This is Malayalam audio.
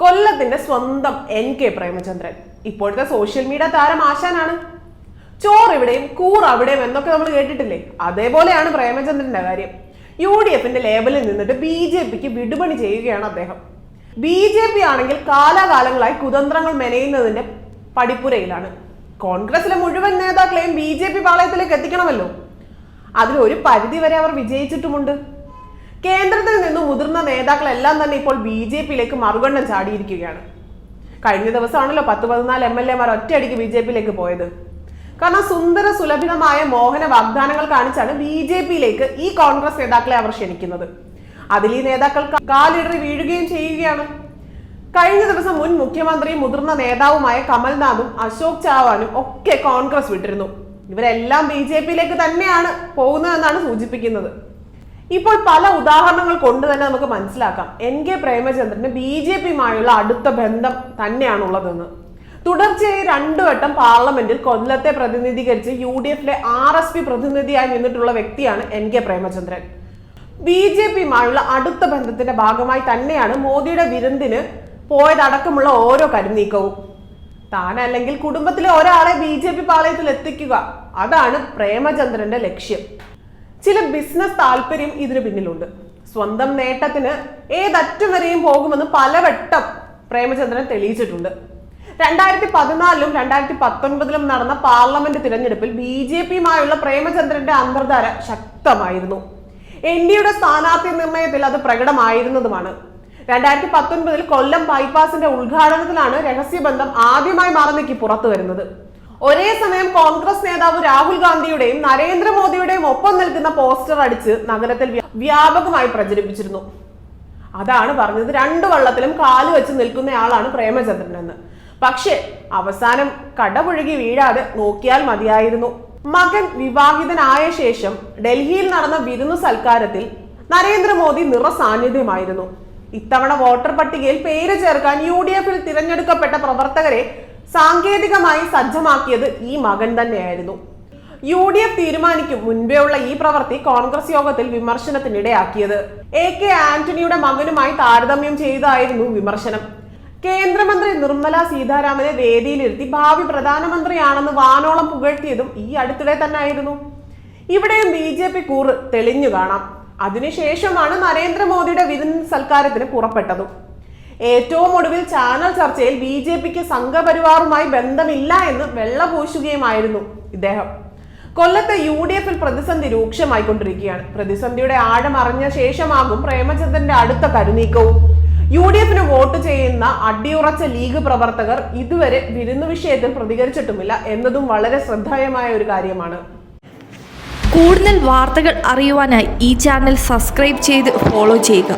കൊല്ലത്തിന്റെ സ്വന്തം എൻ കെ പ്രേമചന്ദ്രൻ. ഇപ്പോഴത്തെ സോഷ്യൽ മീഡിയ താരം ആശാനാണ്. ചോറ് ഇവിടെയും കൂർ അവിടെയും എന്നൊക്കെ നമ്മൾ കേട്ടിട്ടില്ലേ? അതേപോലെയാണ് പ്രേമചന്ദ്രന്റെ കാര്യം. യു ഡി എഫിന്റെ ലേബലിൽ നിന്നിട്ട് ബി ജെ പിക്ക് വിടുപണി ചെയ്യുകയാണ് അദ്ദേഹം. ബി ജെ പി ആണെങ്കിൽ കാലാകാലങ്ങളായി കുതന്ത്രങ്ങൾ മെനയുന്നതിന്റെ പടിപ്പുരയിലാണ്. കോൺഗ്രസിലെ മുഴുവൻ നേതാക്കളെയും ബി ജെ പി പാളയത്തിലേക്ക് എത്തിക്കണമല്ലോ. അതിലൊരു പരിധി വരെ അവർ വിജയിച്ചിട്ടുമുണ്ട്. കേന്ദ്രത്തിൽ നിന്നും മുതിർന്ന നേതാക്കളെല്ലാം തന്നെ ഇപ്പോൾ ബി ജെ പിയിലേക്ക് മറുകണ്ഠം ചാടിയിരിക്കുകയാണ്. കഴിഞ്ഞ ദിവസമാണല്ലോ പത്ത് പതിനാല് എം എൽ എമാർ ഒറ്റയടിക്ക് ബി ജെ പിയിലേക്ക് പോയത്. കാരണം സുന്ദര സുലഭിതമായ മോഹന വാഗ്ദാനങ്ങൾ കാണിച്ചാണ് ബി ജെ പിയിലേക്ക് ഈ കോൺഗ്രസ് നേതാക്കളെ അവർ ക്ഷണിക്കുന്നത്. അതിൽ ഈ നേതാക്കൾ കാലിടറി വീഴുകയും ചെയ്യുകയാണ്. കഴിഞ്ഞ ദിവസം മുൻ മുഖ്യമന്ത്രിയും മുതിർന്ന നേതാവുമായ കമൽനാഥും അശോക് ചാവാനും ഒക്കെ കോൺഗ്രസ് വിട്ടിരുന്നു. ഇവരെല്ലാം ബി ജെ പിയിലേക്ക് തന്നെയാണ് പോകുന്നതെന്നാണ് സൂചിപ്പിക്കുന്നത്. ഇപ്പോൾ പല ഉദാഹരണങ്ങൾ കൊണ്ട് തന്നെ നമുക്ക് മനസ്സിലാക്കാം. എൻ കെ പ്രേമചന്ദ്രന് ബി ജെ പിയുമായുള്ള അടുത്ത ബന്ധം തന്നെയാണുള്ളതെന്ന്. തുടർച്ചയായി രണ്ടു വട്ടം പാർലമെന്റിൽ കൊല്ലത്തെ പ്രതിനിധീകരിച്ച് യു ഡി എഫിലെ ആർ എസ് പി പ്രതിനിധിയായി നിന്നിട്ടുള്ള വ്യക്തിയാണ് N K Premachandran. B J പിയുമായുള്ള അടുത്ത ബന്ധത്തിന്റെ ഭാഗമായി തന്നെയാണ് മോദിയുടെ വിരുന്നിന് പോയതടക്കമുള്ള ഓരോ കരുനീക്കവും. താനല്ലെങ്കിൽ കുടുംബത്തിലെ ഒരാളെ ബി ജെ പി പാളയത്തിൽ എത്തിക്കുക. അതാണ് പ്രേമചന്ദ്രന്റെ ലക്ഷ്യം. ചില ബിസിനസ് താല്പര്യം ഇതിന് പിന്നിലുണ്ട്. സ്വന്തം നേട്ടത്തിന് ഏതറ്റം വരെയും പോകുമെന്ന് പലവട്ടം പ്രേമചന്ദ്രൻ തെളിയിച്ചിട്ടുണ്ട്. രണ്ടായിരത്തി പതിനാലിലും രണ്ടായിരത്തി പത്തൊൻപതിലും നടന്ന പാർലമെന്റ് തിരഞ്ഞെടുപ്പിൽ ബി ജെ പിയുമായുള്ള പ്രേമചന്ദ്രന്റെ അന്തർധാര ശക്തമായിരുന്നു. എൻ ഡിയുടെ സ്ഥാനാർത്ഥി നിർണയത്തിൽ അത് പ്രകടമായിരുന്നതുമാണ്. രണ്ടായിരത്തി പത്തൊൻപതിൽ കൊല്ലം ബൈപ്പാസിന്റെ ഉദ്ഘാടനത്തിലാണ് രഹസ്യബന്ധം ആദ്യമായി മാറുന്നേക്ക് പുറത്തു വരുന്നത് ഒരേ സമയം കോൺഗ്രസ് നേതാവ് രാഹുൽ ഗാന്ധിയുടെയും നരേന്ദ്രമോദിയുടെയും ഒപ്പം നിൽക്കുന്ന പോസ്റ്റർ അടിച്ച് നഗരത്തിൽ വ്യാപകമായി പ്രചരിപ്പിച്ചിരുന്നു. അതാണ് പറഞ്ഞത്. രണ്ടു വള്ളത്തിലും കാൽ വെച്ച് നിൽക്കുന്നയാളാണ് പ്രേമചന്ദ്രൻ എന്ന് പക്ഷേ അവസാനം കടപുഴകി വീഴാതെ നോക്കിയാൽ മതിയായിരുന്നു. മകൻ വിവാഹിതനായ ശേഷം ഡൽഹിയിൽ നടന്ന വിരുന്നു സൽക്കാരത്തിൽ നരേന്ദ്രമോദി നിറസാന്നിധ്യമായിരുന്നു. ഇത്തവണ വോട്ടർ പട്ടികയിൽ പേര് ചേർക്കാൻ യു ഡി എഫിൽ തിരഞ്ഞെടുക്കപ്പെട്ട പ്രവർത്തകരെ സാങ്കേതികമായി സജ്ജമാക്കിയത് ഈ മകൻ തന്നെയായിരുന്നു. യു ഡി എഫ് തീരുമാനിക്കും മുൻപേ ഉള്ള ഈ പ്രവൃത്തി കോൺഗ്രസ് യോഗത്തിൽ വിമർശനത്തിനിടയാക്കിയത്. എ കെ ആന്റണിയുടെ മകനുമായി താരതമ്യം ചെയ്തായിരുന്നു വിമർശനം. കേന്ദ്രമന്ത്രി നിർമ്മല സീതാരാമനെ വേദിയിലിരുത്തി ഭാവി പ്രധാനമന്ത്രിയാണെന്ന് വാനോളം പുകഴ്ത്തിയതും ഈ അടുത്തിടെ തന്നെ ആയിരുന്നു ഇവിടെയും ബി ജെ പി കൂറ് തെളിഞ്ഞു കാണാം. അതിനുശേഷമാണ് നരേന്ദ്രമോദിയുടെ വിരുന്ന് സൽക്കാരത്തിന് പുറപ്പെട്ടതും. ഏറ്റവും ഒടുവിൽ ചാനൽ ചർച്ചയിൽ ബി ജെ പിക്ക് സംഘപരിവാറുമായി ബന്ധമില്ല എന്ന് വെള്ളപൂശുകയുമായിരുന്നു ഇദ്ദേഹം. കൊല്ലത്തെ യു ഡി എഫിൽ പ്രതിസന്ധി രൂക്ഷമായിക്കൊണ്ടിരിക്കുകയാണ്. പ്രതിസന്ധിയുടെ ആഴം അറിഞ്ഞ ശേഷമാകും പ്രേമചന്ദ്രന്റെ അടുത്ത കരുനീക്കവും. യു ഡി എഫിന് വോട്ട് ചെയ്യുന്ന അടിയുറച്ച ലീഗ് പ്രവർത്തകർ ഇതുവരെ വിരുന്നു വിഷയത്തിൽ പ്രതികരിച്ചിട്ടുമില്ല എന്നതും വളരെ ശ്രദ്ധേയമായ ഒരു കാര്യമാണ്. കൂടുതൽ വാർത്തകൾ അറിയുവാനായി ഈ ചാനൽ സബ്സ്ക്രൈബ് ചെയ്ത് ഫോളോ ചെയ്യുക.